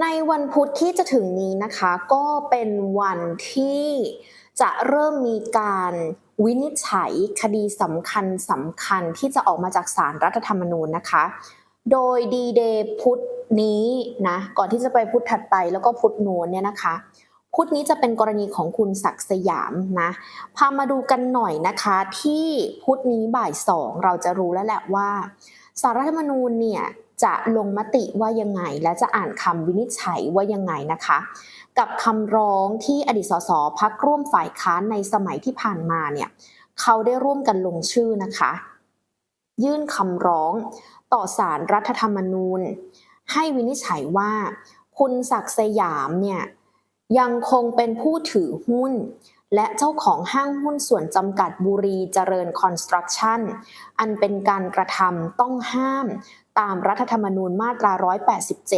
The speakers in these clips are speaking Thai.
ในวันพุธที่จะถึงนี้นะคะก็เป็นวันที่จะเริ่มมีการวินิจฉัยคดีสำคัญสำคัญที่จะออกมาจากสารรัฐธรรมนูญนะคะ โดยดีเดย์พุธนี้นะก่อนที่จะไปพุธถัดไปแล้วก็พุธโน้นเนี่ยนะคะพุธนี้จะเป็นกรณีของคุณศักดิ์สยามนะ พามาดูกันหน่อยนะคะที่พุธนี้บ่ายสองเราจะรู้แล้วแหละว่าสารรัฐธรรมนูญเนี่ย จะลงมติว่ายังไง และจะอ่านคำวินิจฉัยว่ายังไงนะคะ กับคำร้องที่อดีตสสพักร่วมฝ่ายค้านในสมัยที่ผ่านมาเนี่ยเขาได้ร่วมกันลงชื่อนะคะ ยื่นคำร้องต่อสารรัฐธรรมนูญ ให้วินิจฉัยว่า คุณศักดิ์สยามเนี่ยยังคงเป็นผู้ถือหุ้น และเจ้าของห้างหุ้นส่วนจำกัดบุรีเจริญคอนสตรักชั่น อันเป็นการกระทำต้องห้าม ตามรัฐธรรมนูญมาตรา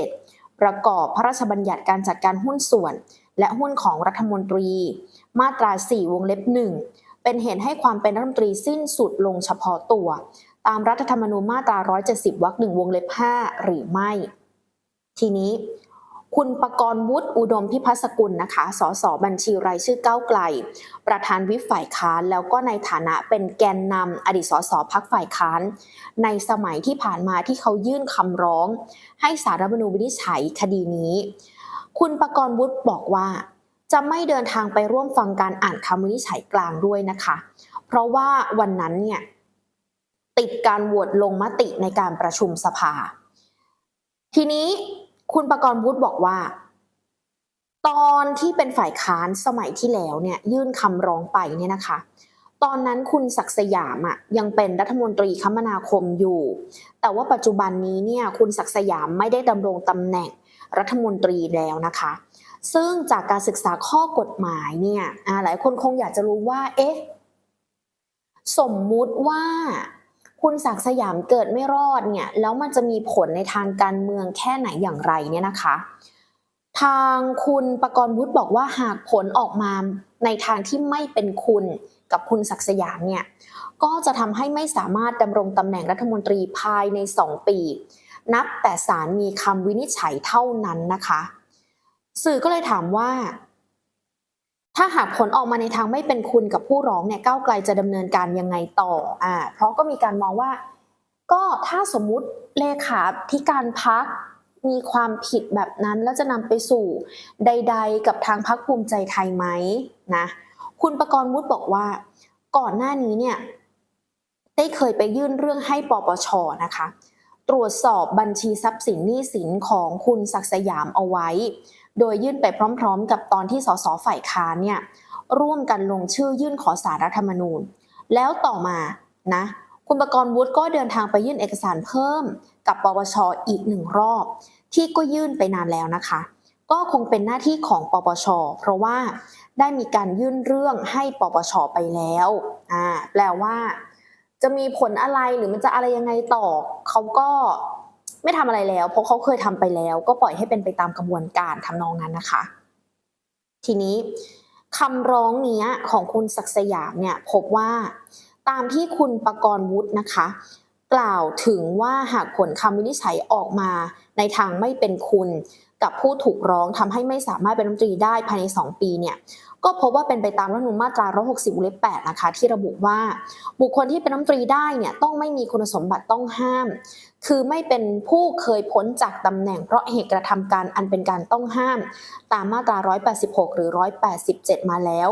187 ประกอบพระราชบัญญัติการจัดการหุ้นส่วน และหุ้นของรัฐมนตรี มาตรา 4 วงเล็บ 1 เป็นเหตุให้ความเป็นรัฐมนตรีสิ้นสุดลงเฉพาะตัว ตามรัฐธรรมนูญมาตรา 170 วรรคหนึ่งวงเล็บ 5 หรือไม่ ทีนี้ คุณประกรณ์วุฒิอุดมพิพัฒกุลนะคะ สสบัญชีรายชื่อก้าวไกล ประธานวิปฝ่ายค้าน แล้วก็ในฐานะเป็นแกนนำอดีตสสพักฝ่ายค้าน ในสมัยที่ผ่านมาที่เขายื่นคำร้อง ให้สารรัฐมนูญวินิจฉัยคดีนี้ คุณประกรณ์วุฒิบอกว่า จะไม่เดินทางไปร่วมฟังการอ่านคำวินิจฉัยกลางด้วยนะคะ เพราะว่าวันนั้นเนี่ยติดการโหวตลงมติในการประชุมสภา ทีนี้ คุณประกรณ์วุฒิบอกว่า ตอนที่เป็นฝ่ายค้านสมัยที่แล้วเนี่ย ยื่นคำร้องไปเนี่ยนะคะ ตอนนั้นคุณศักดิ์สยามอะยังเป็นรัฐมนตรีคมนาคมอยู่ แต่ว่าปัจจุบันนี้เนี่ยคุณศักดิ์สยามไม่ได้ดำรงตำแหน่งรัฐมนตรีแล้วนะคะ ซึ่งจากการศึกษาข้อกฎหมายเนี่ยหลายคนคงอยากจะรู้ว่า เอ๊ะ สมมุติว่า คุณศักสยามเกิดไม่รอดเนี่ยแล้วมันจะมีผลในทางการเมืองแค่ไหนอย่างไรเนี่ยนะคะ ทางคุณประกรณ์วุฒิบอกว่าหากผลออกมาในทางที่ไม่เป็นคุณกับคุณศักสยามเนี่ยก็จะทำให้ไม่สามารถดำรงตำแหน่งรัฐมนตรีภายใน 2 ปี นับแต่ศาลมีคำวินิจฉัยเท่านั้นนะคะ สื่อก็เลยถามว่า ถ้าหากผลออกมาในทางไม่เป็นคุณกับผู้ร้องเนี่ยก้าวไกลจะดำเนินการยังไงต่ออ่าเพราะก็มีการมองว่า ก็ถ้าสมมุติเลขาธิการพักมีความผิดแบบนั้นแล้วจะนำไปสู่ใด ๆ กับทางพักภูมิใจไทยไหมนะคุณประกรณ์วุฒิบอกว่า ก่อนหน้านี้เนี่ยได้เคยไปยื่นเรื่องให้ปปชนะคะ ตรวจสอบบัญชีทรัพย์สินหนี้สินของคุณศักดิ์สยามเอาไว้ โดยยื่นไปพร้อมๆ กับตอนที่สสฝ่ายค้านเนี่ยร่วมกันลงชื่อยื่นขอสารรัฐธรรมนูญ แล้วต่อมานะ คุณประกรณ์วุฒิก็เดินทางไปยื่นเอกสารเพิ่ม กับปปชอีกหนึ่งรอบ ที่ก็ยื่นไปนานแล้วนะคะ ก็คงเป็นหน้าที่ของปปช เพราะว่าได้มีการยื่นเรื่องให้ปปชไปแล้วอ่าแปลว่า จะมีผลอะไรหรือมันจะอะไรยังไงต่อเขาก็ ไม่ทำอะไรแล้ว เพราะเขาเคยทำไปแล้ว ก็ปล่อยให้เป็นไปตามกระบวนการทำนองนั้นนะคะ ทีนี้คำร้องนี้ของคุณศักดิ์สยามเนี่ยพบว่าตามที่คุณประกรณ์วุฒินะคะ กล่าวถึงว่าหากผลคำวินิจฉัยออกมาในทางไม่เป็นคุณ กับผู้ถูกร้องทำให้ไม่สามารถเป็นรัฐมนตรีได้ภายใน 2 ปีเนี่ย ก็พบว่าเป็นไปตามรัฐมนูญมาตรา 160วงเล็บ8นะคะที่ระบุว่า บุคคลที่เป็นรัฐมนตรีได้เนี่ยต้องไม่มีคุณสมบัติต้องห้าม คือไม่เป็นผู้เคยพ้นจากตำแหน่งเพราะเหตุกระทำการอันเป็นการต้องห้าม ตามมาตรา 186 หรือ 187 มาแล้ว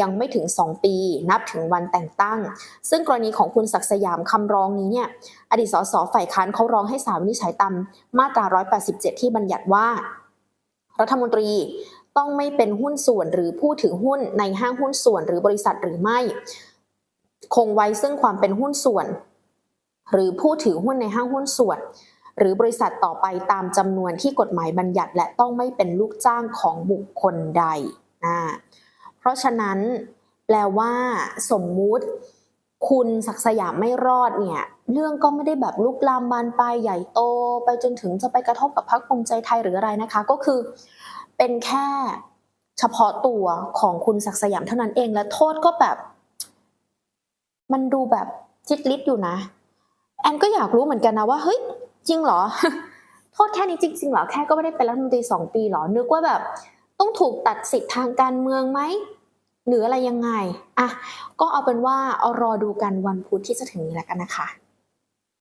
ยังไม่ถึง 2 ปี นับถึงวันแต่งตั้ง ซึ่งกรณีของคุณศักดิ์สยามคำร้องนี้เนี่ยอดีตสสฝ่ายค้านเขาร้องให้ศาลวินิจฉัยตามมาตรา 187 ที่บัญญัติว่ารัฐมนตรี ต้องไม่เป็นหุ้นส่วนหรือผู้ถือหุ้นในห้างหุ้นส่วนหรือบริษัทหรือไม่ คงไว้ซึ่งความเป็นหุ้นส่วน หรือผู้ถือหุ้นในห้างหุ้นส่วน หรือบริษัทต่อไปตามจำนวนที่กฎหมายบัญญัติ และต้องไม่เป็นลูกจ้างของบุคคลใดนะเพราะฉะนั้นแปลว่า สมมุติ คุณศักดิ์สยามไม่รอดเนี่ยเรื่องก็ไม่ได้แบบลุกลามบานปลายใหญ่โต ไปจนถึงจะไปกระทบกับพรรคภูมิใจไทยหรืออะไรนะคะ ก็คือ เป็นแค่เฉพาะตัวของคุณศักสยามเท่านั้นเองและโทษก็แบบ มันดูแบบจิตลิดอยู่นะ แอนก็อยากรู้เหมือนกันนะว่าเฮ้ยจริงเหรอ โทษแค่นี้จริงๆเหรอแค่ก็ไม่ได้เป็นรัฐมนตรีสองปีหรอนึกว่าแบบ ต้องถูกตัดสิทธิ์ทางการเมืองไหมหรืออะไรยังไงอะก็เอาเป็นว่าเอารอดูกันวันพุธที่จะถึงนี้แล้วกันนะคะ